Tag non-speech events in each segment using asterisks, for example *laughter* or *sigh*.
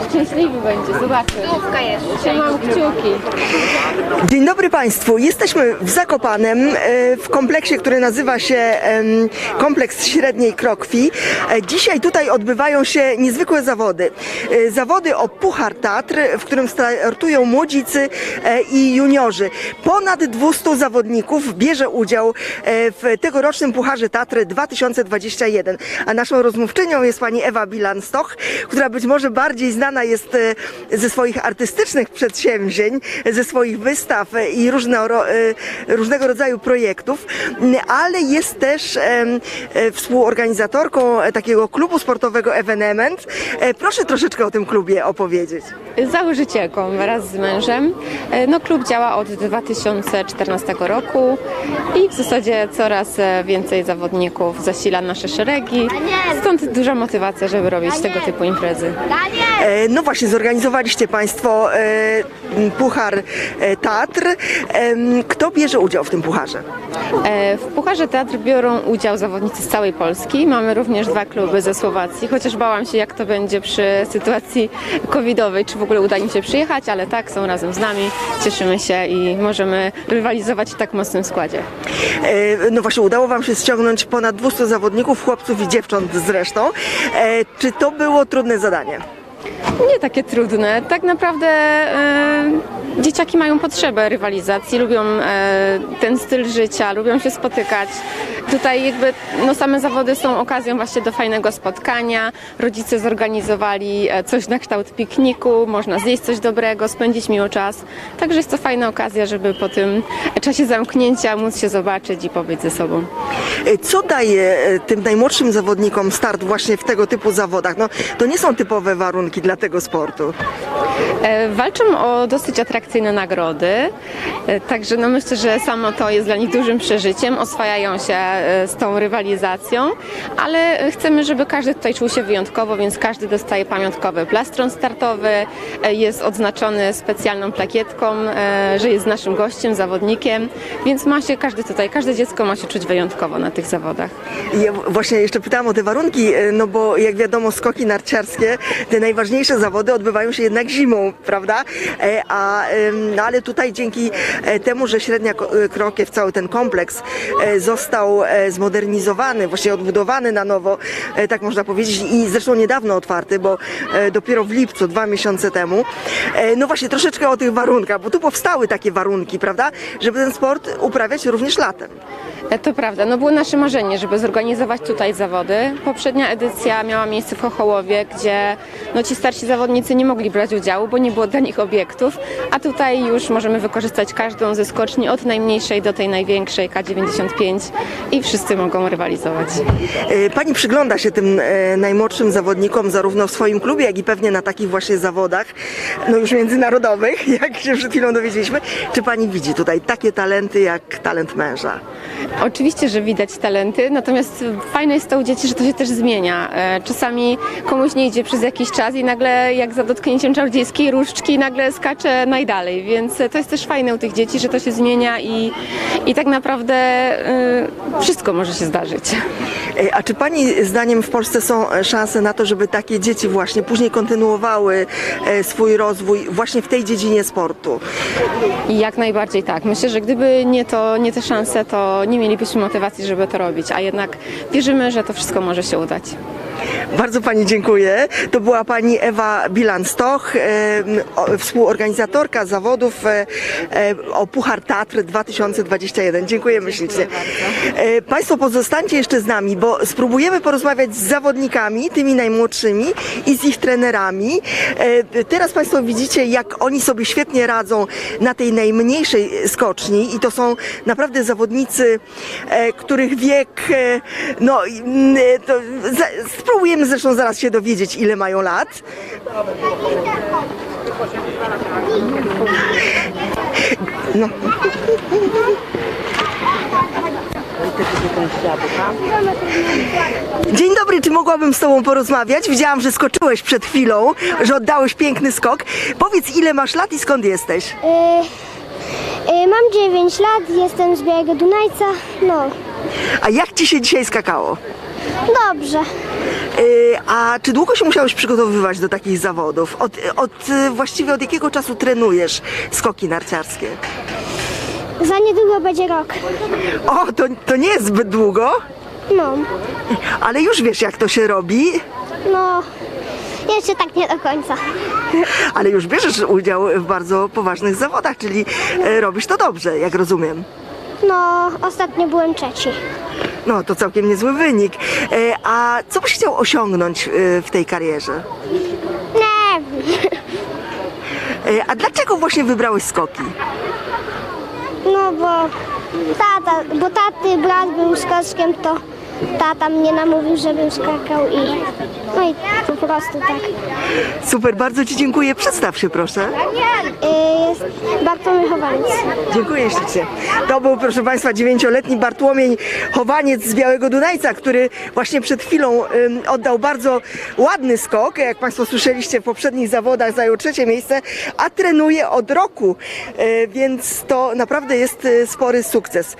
Szczęśliwy będzie, zobaczę. Trzymam kciuki. Dzień dobry Państwu. Jesteśmy w Zakopanem e, w kompleksie, który nazywa się Kompleks Średniej Krokwi. E, Dzisiaj tutaj odbywają się niezwykłe zawody. E, Zawody o Puchar Tatr, w którym startują młodzicy i juniorzy. Ponad 200 zawodników bierze udział w tegorocznym Pucharze Tatry 2021. A naszą rozmówczynią jest pani Ewa Bilan-Stoch, która być może bardziej znana jest e, ze swoich artystycznych przedsięwzięć, ze swoich wystaw e, i różne, różnego rodzaju projektów, ale jest też e, współorganizatorką e, takiego klubu sportowego Evenement. E, Proszę troszeczkę o tym klubie opowiedzieć. Założycielką wraz z mężem. E, No, klub działa od 2014 roku i w zasadzie coraz e, więcej zawodników zasila nasze szeregi. Stąd duża motywacja, żeby robić tego typu imprezy. E, No właśnie, zorganizowaliście Państwo e, Puchar e, Tatr. Em, Kto bierze udział w tym pucharze? W Pucharze Teatr biorą udział zawodnicy z całej Polski. Mamy również dwa kluby ze Słowacji, chociaż bałam się, jak to będzie przy sytuacji covidowej, czy w ogóle uda im się przyjechać, ale tak, są razem z nami, cieszymy się i możemy rywalizować w tak mocnym składzie. No właśnie, udało Wam się ściągnąć ponad 200 zawodników, chłopców i dziewcząt zresztą. Czy to było trudne zadanie? Nie takie trudne. Tak naprawdę e, dzieciaki mają potrzebę rywalizacji, lubią e, ten styl życia, lubią się spotykać. Tutaj jakby no, same zawody są okazją właśnie do fajnego spotkania. Rodzice zorganizowali e, coś na kształt pikniku, można zjeść coś dobrego, spędzić miło czas. Także jest to fajna okazja, żeby po tym czasie zamknięcia móc się zobaczyć i pobyć ze sobą. E, Co daje e, tym najmłodszym zawodnikom start właśnie w tego typu zawodach? No, to nie są typowe warunki dla tego sportu. Walczą o dosyć atrakcyjne nagrody, także no myślę, że samo to jest dla nich dużym przeżyciem. Oswajają się z tą rywalizacją, ale chcemy, żeby każdy tutaj czuł się wyjątkowo, więc każdy dostaje pamiątkowy plastron startowy, e, jest odznaczony specjalną plakietką, e, że jest naszym gościem, zawodnikiem, więc ma się każdy tutaj, każde dziecko ma się czuć wyjątkowo na tych zawodach. Ja właśnie jeszcze pytałam o te warunki, e, no bo jak wiadomo skoki narciarskie, te najważniejsze zawody odbywają się jednak zimą, prawda? E, A, no ale tutaj dzięki e, temu, że średnia e, krokiew, cały ten kompleks e, e, zmodernizowany, właśnie odbudowany na nowo, e, tak można powiedzieć i zresztą niedawno otwarty, bo e, dopiero w lipcu, dwa miesiące temu. No właśnie troszeczkę o tych warunkach, bo tu powstały takie warunki, prawda? Żeby ten sport uprawiać również latem. To prawda, no było nasze marzenie, żeby zorganizować tutaj zawody. Poprzednia edycja miała miejsce w Chochołowie, gdzie no, ci starsi zawodnicy nie mogli brać udziału, bo nie było dla nich obiektów, a tutaj już możemy wykorzystać każdą ze skoczni od najmniejszej do tej największej K95 i wszyscy mogą rywalizować. E, Pani przygląda się tym e, najmłodszym zawodnikom zarówno w swoim klubie, jak i pewnie na takich właśnie zawodach, no już międzynarodowych, *laughs* jak się przed chwilą dowiedzieliśmy. Czy Pani widzi tutaj takie talenty jak talent męża? Oczywiście, że widać talenty, natomiast fajne jest to u dzieci, że to się też zmienia. E, Czasami komuś nie idzie przez jakiś czas i nagle jak za dotknięciem czarodziejskiej różdżki nagle skacze najdalej, więc to jest też fajne u tych dzieci, że to się zmienia i, i tak naprawdę wszystko może się zdarzyć. A czy Pani zdaniem w Polsce są e, szanse na to, żeby takie dzieci właśnie później kontynuowały e, swój rozwój właśnie w tej dziedzinie sportu? Jak najbardziej tak. Myślę, że gdyby nie, to, nie te szanse, to nie mielibyśmy motywacji, żeby to robić, a jednak wierzymy, że to wszystko może się udać. Bardzo Pani dziękuję. To była Pani Ewa Bilan-Stoch, współorganizatorka zawodów e, o Puchar Tatr 2021. Dziękujemy ślicznie. Państwo pozostańcie jeszcze z nami, bo spróbujemy porozmawiać z zawodnikami, tymi najmłodszymi i z ich trenerami. E, Teraz Państwo widzicie, jak oni sobie świetnie radzą na tej najmniejszej skoczni i to są naprawdę zawodnicy, e, których wiek, e, no to spróbujemy zresztą zaraz się dowiedzieć, ile mają lat. No. Dzień dobry, czy mogłabym z Tobą porozmawiać? Widziałam, że skoczyłeś przed chwilą, że oddałeś piękny skok. Powiedz, ile masz lat i skąd jesteś? Y, y, mam 9 lat, jestem z Białego Dunajca. No, A jak Ci się dzisiaj skakało? dobrze. Y, A czy długo się musiałeś przygotowywać do takich zawodów? Od, od, właściwie od jakiego czasu trenujesz skoki narciarskie? Za niedługo będzie rok. O, to, to nie jest zbyt długo, No, ale już wiesz jak to się robi, no, jeszcze tak nie do końca. ale już bierzesz udział w bardzo poważnych zawodach, czyli e, robisz to dobrze, jak rozumiem. No, ostatnio byłem trzeci. No, to całkiem niezły wynik. E, A co byś chciał osiągnąć e, w tej karierze? Nie wiem. E, A dlaczego właśnie wybrałeś skoki? No bo tata, bo taty brat był skoskiem, to tata mnie namówił, żebym skakał i no i po prostu tak. Super, bardzo Ci dziękuję. Przedstaw się proszę. Y, Jest Bartłomiej Chowaniec. Dziękuję ślicznie. To był, proszę Państwa, dziewięcioletni Bartłomiej Chowaniec z Białego Dunajca, który właśnie przed chwilą ym, oddał bardzo ładny skok. Jak Państwo słyszeliście, w poprzednich zawodach zajął trzecie miejsce, a trenuje od roku, y, więc to naprawdę jest y, spory sukces.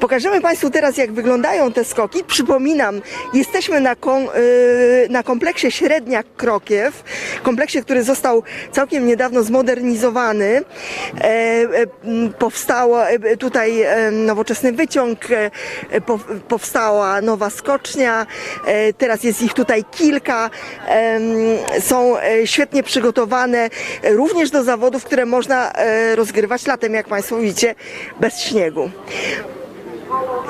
Pokażemy Państwu teraz, jak wyglądają te skoki. Przypominam, jesteśmy na, kon, y, na kompleksie Średniak Krokiew, kompleksie, który został całkiem niedawno zmodernizowany. E, e, m, powstało e, tutaj nowoczesny wyciąg, po, powstała nowa skocznia, teraz jest ich tutaj kilka. Są świetnie przygotowane również do zawodów, które można rozgrywać latem, jak Państwo widzicie, bez śniegu.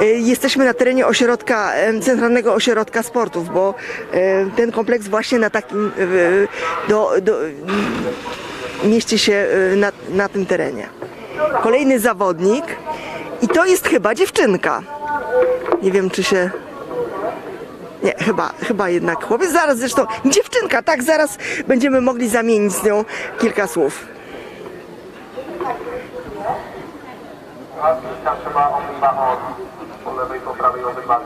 E, Jesteśmy na terenie ośrodka, Centralnego Ośrodka Sportów, bo e, ten kompleks właśnie na takim, e, do, do, mieści się na, na tym terenie. Kolejny zawodnik i to jest chyba dziewczynka. Nie wiem, czy się... Nie, chyba, chyba jednak chłopiec. Zaraz zresztą, dziewczynka, tak, zaraz będziemy mogli zamienić z nią kilka słów. Tam trzeba lewej, po prawej obydwa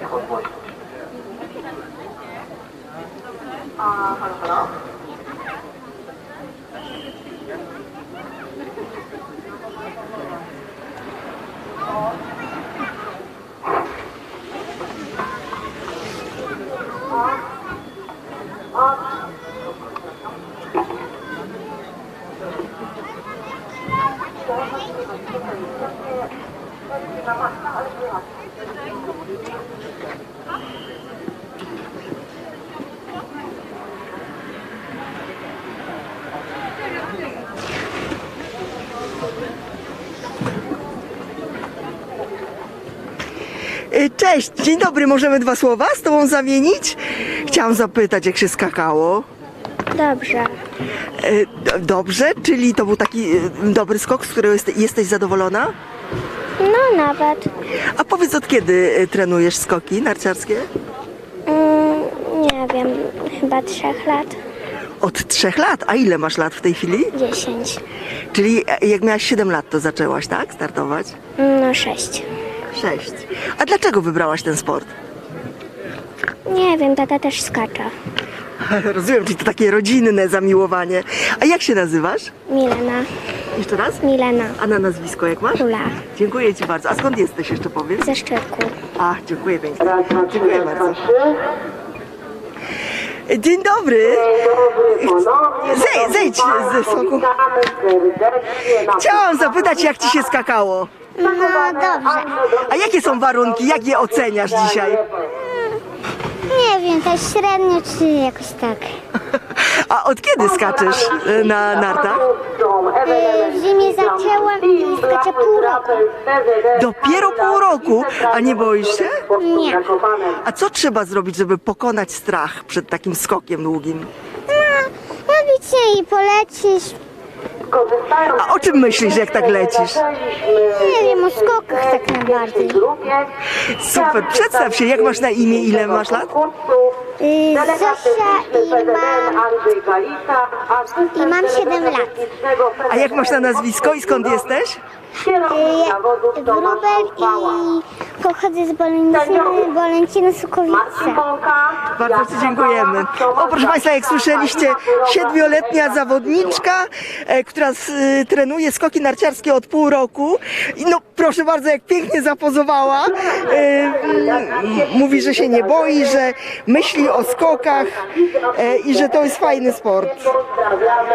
te podgłośnić. E, Cześć, dzień dobry, możemy dwa słowa z Tobą zamienić? Chciałam zapytać, jak się skakało. Dobrze. E, do- Dobrze, czyli to był taki e, dobry skok, z którego jeste- jesteś zadowolona? No nawet. A powiedz, od kiedy e, trenujesz skoki narciarskie? Mm, nie wiem, chyba trzech lat. Od trzech lat. A ile masz lat w tej chwili? Dziesięć. Czyli e, jak miałaś 7 lat, to zaczęłaś, tak? Startować? No sześć. Sześć. A dlaczego wybrałaś ten sport? Nie wiem, tata też skacze. *laughs* Rozumiem, czyli to takie rodzinne zamiłowanie. A jak się nazywasz? Milena. Jeszcze raz? Milena. A na nazwisko jak masz? Króla. Dziękuję Ci bardzo. A skąd jesteś jeszcze powiedz? Ze Szczyrku. A, dziękuję pięknie. Dziękuję bardzo. Dzień dobry. Zej, zejdź ze soku. Chciałam zapytać, jak Ci się skakało. No dobrze. A jakie są warunki? Jak je oceniasz dzisiaj? Nie wiem, to średnio czy jakoś tak. *laughs* A od kiedy skaczesz e, na nartach? W zimie zaczęłam i skaczę pół roku. Dopiero pół roku. A nie boisz się? Nie. A co trzeba zrobić, żeby pokonać strach przed takim skokiem długim? No, robić się i polecisz. A o czym myślisz, jak tak lecisz? Nie wiem, o skokach tak najbardziej. Super, przedstaw się, jak masz na imię, ile masz lat? Y, Zosia i mam I mam siedem trenera lat. technicznego A jak masz na nazwisko i skąd jesteś? Kierownik zawodów Tomasz Wróbel Uchwała. i pochodzę z Bolenciny, Bolenciny Sukowice. Bardzo Ci dziękujemy. O, proszę Państwa, jak słyszeliście, siedmioletnia zawodniczka, e, która s- y, trenuje skoki narciarskie od pół roku. I no, proszę bardzo, jak pięknie zapozowała. E, m, Mówi, że się nie boi, że myśli o skokach e, i że to jest fajny sport. Pozdrawiamy.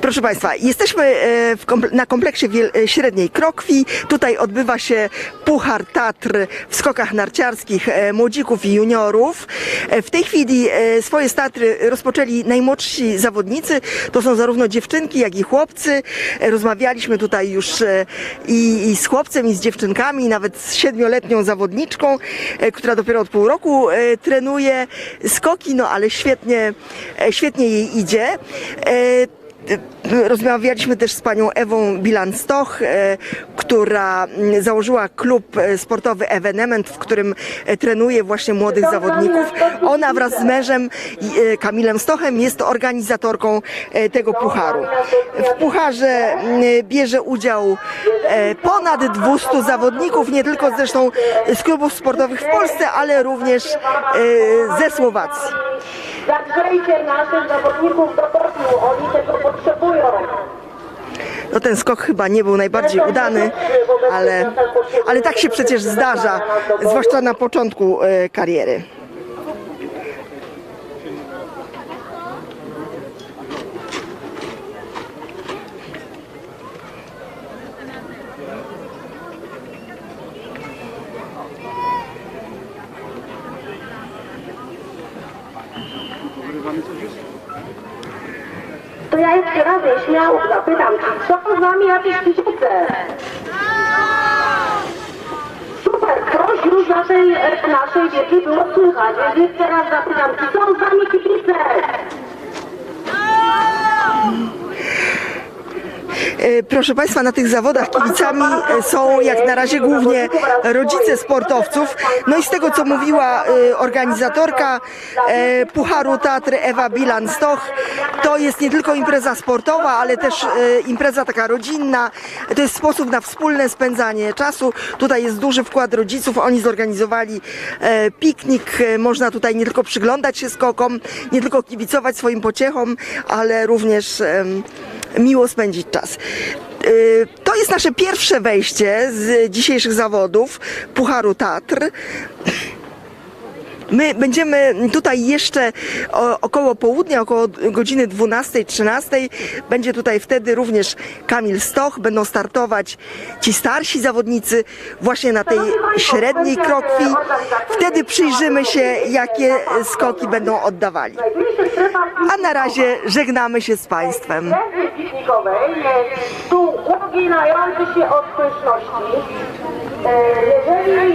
Proszę Państwa, jesteśmy e, komple- na kompleksie e, średniej Krokwi. Tutaj odbywa się Puchar Tatr w skokach narciarskich e, młodzików i juniorów. W tej chwili swoje statry rozpoczęli najmłodsi zawodnicy. To są zarówno dziewczynki, jak i chłopcy. Rozmawialiśmy tutaj już i, i z chłopcem, i z dziewczynkami, nawet z siedmioletnią zawodniczką, która dopiero od pół roku trenuje skoki, no ale świetnie, świetnie jej idzie. Rozmawialiśmy też z panią Ewą Bilan-Stoch, e, która mm, założyła klub e, sportowy Evenement, w którym e, trenuje właśnie młodych zawodników. Ona wraz z mężem Kamilem Stochem jest organizatorką tego pucharu. W pucharze mm, bierze udział ponad 200 zawodników, nie tylko zresztą z klubów sportowych w Polsce, ale również ze Słowacji. Zagrzejcie naszych zawodników do boju, oni tego potrzebują. No ten skok chyba nie był najbardziej udany, ale, ale tak się przecież zdarza, zwłaszcza na początku e, kariery. Jeszcze raz śmiało zapytam, są z wami jakieś kibice? Super, coś już naszej, naszej dzieci było słychać, więc jeszcze raz zapytam, czy są z wami kibice? E, Proszę Państwa, na tych zawodach kibicami e, są jak na razie głównie rodzice sportowców. No i z tego, co mówiła e, organizatorka Pucharu Tatry Ewa Bilan-Stoch, to jest nie tylko impreza sportowa, ale też impreza taka rodzinna. To jest sposób na wspólne spędzanie czasu. Tutaj jest duży wkład rodziców. Oni zorganizowali piknik. Można tutaj nie tylko przyglądać się skokom, nie tylko kibicować swoim pociechom, ale również miło spędzić czas. Y, To jest nasze pierwsze wejście z dzisiejszych zawodów Pucharu Tatr. My będziemy tutaj jeszcze około południa, około godziny 12-13. Będzie tutaj wtedy również Kamil Stoch. Będą startować ci starsi zawodnicy właśnie na tej średniej krokwi. Wtedy przyjrzymy się, jakie skoki będą oddawali. A na razie żegnamy się z Państwem. stół uginający się od. E,